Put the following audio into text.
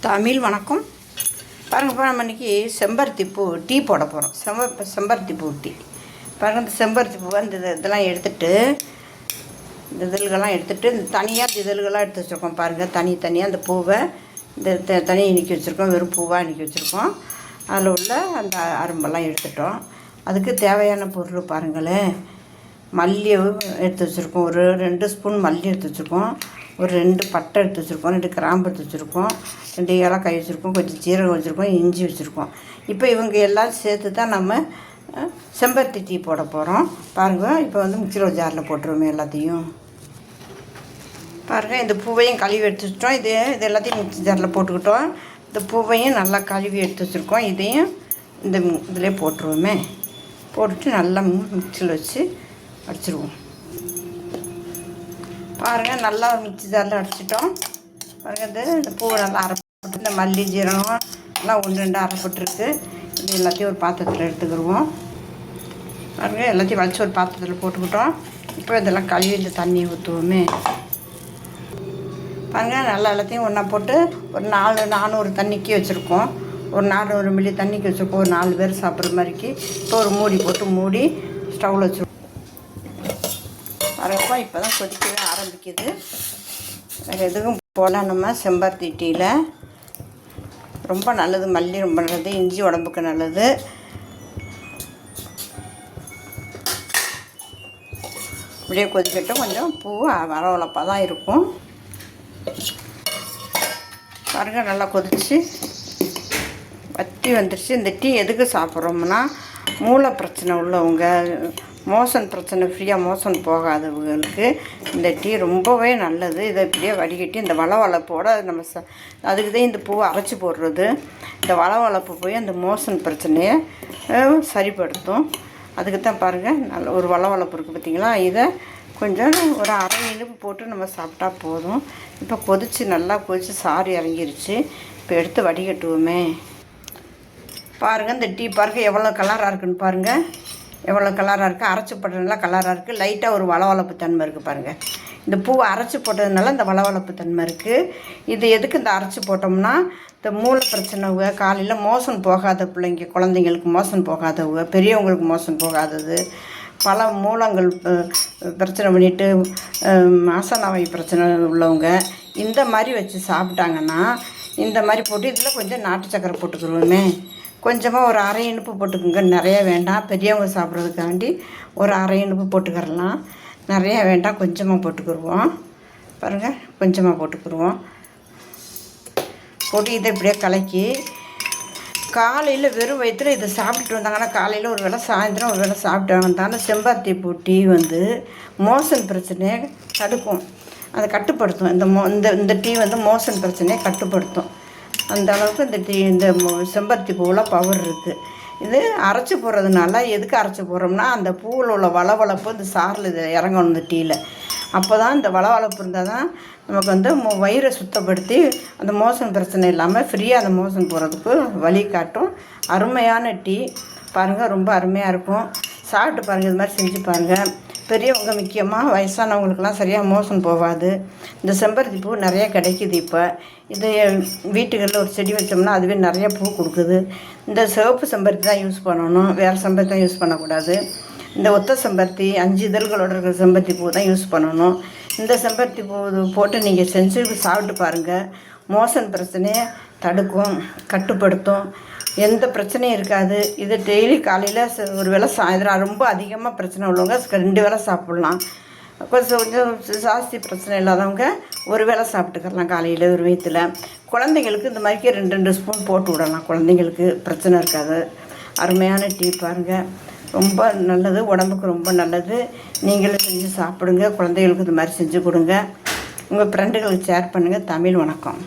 தமிழ் வணக்கம். பாருங்க இப்போ நம்ம இன்றைக்கி செம்பருத்தி பூ டீ போட போகிறோம் செம்ப செம்பருத்தி பூ டீ. பாருங்க இந்த செம்பருத்தி பூவை அந்த இது- இதெல்லாம் எடுத்துட்டு இந்த இதழ்கள்லாம் எடுத்துகிட்டு இந்த தனியாக இந்த இதழ்கள்லாம் எடுத்து வச்சுருக்கோம் பாருங்கள் தனி தனியாக அந்த பூவை இந்த த- தனியாக இன்றைக்கி வச்சுருக்கோம். வெறும் பூவாக இன்றைக்கி வச்சுருக்கோம். அதில் உள்ள அந்த அரும்பெல்லாம் எடுத்துட்டோம். அதுக்கு தேவையான பொருள் பாருங்களேன். மல்லி எடுத்து வச்சுருக்கோம். ஒரு ரெண்டு ஸ்பூன் மல்லி எடுத்து வச்சுருக்கோம். ஒரு ரெண்டு பட்டை எடுத்து வச்சுருக்கோம் ரெண்டு கிராம்பு எடுத்து வச்சுருக்கோம் ரெண்டு ஏலக்காய் வச்சுருக்கோம் கொஞ்சம் ஜீரகம் வச்சுருக்கோம் இஞ்சி வச்சுருக்கோம். இப்போ இவங்க எல்லாம் சேர்த்து தான் நம்ம செம்பருத்தி டீ போட போகிறோம் பாருங்கள் இப்போ வந்து மிக்சியில் ஜாரில் போட்டுருவோமே எல்லாத்தையும். பாருங்கள் இந்த பூவையும் கழுவி எடுத்து வச்சிட்டோம். இது இது எல்லாத்தையும் மிக்சி ஜாரில் போட்டுக்கிட்டோம். இந்த பூவையும் நல்லா கழுவி எடுத்து வச்சுருக்கோம். இதையும் இந்த இதிலே போட்டுருவோமே. போட்டுட்டு நல்லா மிக்சியில் வச்சு அடிச்சிருவோம். பாருங்கள் நல்லா மிக்சி ஜாரில் அடிச்சிட்டோம். பாருங்கள் இந்த இந்த பூவை நல்லா அரைப்பட்டு இந்த மல்லி ஜீரகம் எல்லாம் ஒன்று ரெண்டு அரைப்பட்டுருக்கு. இது எல்லாத்தையும் ஒரு பாத்திரத்தில் எடுத்துக்கிடுவோம் பாருங்கள் எல்லாத்தையும் வலிச்சு ஒரு பாத்திரத்தில் போட்டுக்கிட்டோம். இப்போ இதெல்லாம் கழுவி இந்த தண்ணியை ஊற்றுவோமே பாருங்கள் நல்லா எல்லாத்தையும் ஒன்றா போட்டு ஒரு நாலு நானூறு தண்ணிக்கு வச்சுருக்கோம். ஒரு நானூறு மில்லி தண்ணிக்கு வச்சுருக்கோம். ஒரு நாலு பேர் சாப்பிட்ற மாதிரிக்கு. இப்போ ஒரு மூடி போட்டு மூடி ஸ்டவ்வில் வச்சுருக்கோம். வரப்போ இப்போ தான் கொதிக்கவே ஆரம்பிக்குது. வேறு எதுவும் போனால் நம்ம செம்பருத்தி டீயில் ரொம்ப நல்லது மல்லி ரொம்ப நல்லது இஞ்சி உடம்புக்கு நல்லது. இப்படியே கொதிக்கட்டும். கொஞ்சம் பூ வரவளப்பாக தான் இருக்கும். பாருங்கள் நல்லா கொதிச்சு. வத்தி வந்துருச்சு. இந்த டீ எதுக்கு சாப்பிட்றோம்னா மூளை பிரச்சனை உள்ளவங்க. மோசன் பிரச்சனை ஃப்ரீயாக மோசன் போகாதவங்களுக்கு இந்த டீ ரொம்பவே நல்லது. இதை இப்படியே வடிகட்டி இந்த வளவளப்போடு நம்ம ச அதுக்கு தான் இந்த பூவை அரைச்சி போடுறது. இந்த வளவளப்பு போய் அந்த மோசன் பிரச்சனையை சரிப்படுத்தும். அதுக்கு தான் பாருங்கள் நல்ல ஒரு வளவளப்பு இருக்குது பார்த்தீங்களா இதை கொஞ்சம் ஒரு அரை இனிப்பு போட்டு நம்ம சாப்பிட்டா போதும். இப்போ கொதித்து நல்லா கொதிச்சு சாறு இறங்கிருச்சு. இப்போ எடுத்து வடிகட்டுவோமே. பாருங்கள் இந்த டீ பாருங்கள் எவ்வளோ கலராக இருக்குன்னு பாருங்கள் எவ்வளோ கலராக இருக்குது அரைச்சி போட்டதுனால கலராக இருக்குது. லைட்டாக ஒரு வளவளப்பு தன்மை இருக்குது பாருங்கள் இந்த பூவை அரைச்சி போட்டதுனால இந்த வளவளப்பு தன்மை இருக்குது. இது எதுக்கு இந்த அரைச்சி போட்டோம்னா இந்த மூளை பிரச்சனை காலையில் மோசன் போகாத பிள்ளைங்க குழந்தைங்களுக்கு மோசன் போகாதவங்க பெரியவங்களுக்கு மோசன் போகாதது பல மூலங்கள் பிரச்சனை பண்ணிட்டு அஹ், பிரச்சனை உள்ளவங்க இந்த மாதிரி வச்சு சாப்பிட்டாங்கன்னா இந்த மாதிரி போட்டு இதில் கொஞ்சம் நாட்டு சக்கரை போட்டுக்கிருவோமே. கொஞ்சமாக ஒரு அரை இனிப்பு போட்டுக்கோங்க. நிறைய வேண்டாம். பெரியவங்க சாப்பிட்றதுக்காண்டி ஒரு அரை இனிப்பு போட்டுக்கிறலாம். நிறையா வேண்டாம். கொஞ்சமாக போட்டுக்கிருவோம். பாருங்கள் கொஞ்சமாக போட்டுக்கிருவோம். போட்டு இதை இப்படியே கலக்கி காலையில் வெறும் வயிற்றுல இதை சாப்பிட்டுட்டு வந்தாங்கன்னா காலையில் ஒரு வேளை சாயந்தரம் ஒரு வேளை சாப்பிட்டு தானே செம்பருத்தி பூ டீ வந்து மோசன் பிரச்சனையை தடுக்கும். அதை கட்டுப்படுத்தும். இந்த மோ இந்த இந்த டீ வந்து மோசன் பிரச்சனையை கட்டுப்படுத்தும். அந்த அளவுக்கு இந்த டீ இந்த செம்பருத்தி பூவில் பவர் இருக்குது இது அரைச்சி போடுறதுனால எதுக்கு அரைச்சி போடுறோம்னா அந்த பூவில் உள்ள வளவளப்பு இந்த சாரில் இது இறங்கணும் இந்த டீயில் அப்போ தான் இந்த வளவளப்பு இருந்தால் தான் நமக்கு வந்து வயிறை சுத்தப்படுத்தி அந்த மோசன் பிரச்சனை இல்லாமல் ஃப்ரீயாக அந்த மோசன் போகிறதுக்கு வழி காட்டும். அருமையான டீ. பாருங்கள் ரொம்ப அருமையாக இருக்கும். சாப்பிட்டு பாருங்கள் இது மாதிரி செஞ்சு பாருங்கள் பெரியவங்க முக்கியமாக வயசானவங்களுக்கெல்லாம் சரியாக மோசன் போகாது. இந்த செம்பருத்தி பூ நிறைய கிடைக்குது இப்போ. இது வீட்டுகளில் ஒரு செடி வச்சோம்னா அதுவே நிறைய பூ கொடுக்குது. இந்த சிவப்பு செம்பருத்தி தான் யூஸ் பண்ணணும். வேறு செம்பருத்தி தான் யூஸ் பண்ணக்கூடாது. இந்த ஒத்த செம்பருத்தி அஞ்சு இதழ்களோட இருக்கிற செம்பருத்தி பூ தான் யூஸ் பண்ணணும். இந்த செம்பருத்தி பூ போட்டு நீங்கள் செஞ்சு சாப்பிட்டு பாருங்கள் மோசன் பிரச்சனையை தடுக்கும் கட்டுப்படுத்தும். எந்த பிரச்சனையும் இருக்காது. இது டெய்லி காலையில் ஒரு வேளை சாயந்தரம் ரொம்ப அதிகமாக பிரச்சனை உள்ளவங்க ரெண்டு வேளை சாப்பிட்லாம். கொஞ்சம் கொஞ்சம் ஜாஸ்தி பிரச்சனை இல்லாதவங்க ஒரு வேளை சாப்பிட்டுக்கலாம் காலையில் ஒரு வயிற்றில் குழந்தைங்களுக்கு இந்த மாதிரிக்கு ரெண்டு ரெண்டு ஸ்பூன் போட்டு விடலாம். குழந்தைங்களுக்கு பிரச்சனை இருக்காது. அருமையான டீ பாருங்கள் ரொம்ப நல்லது. உடம்புக்கு ரொம்ப நல்லது. நீங்களும் செஞ்சு சாப்பிடுங்க. குழந்தைகளுக்கு இந்த மாதிரி செஞ்சு கொடுங்க. உங்கள் ஃப்ரெண்டுகளுக்கு ஷேர் பண்ணுங்கள் தமிழ் வணக்கம்.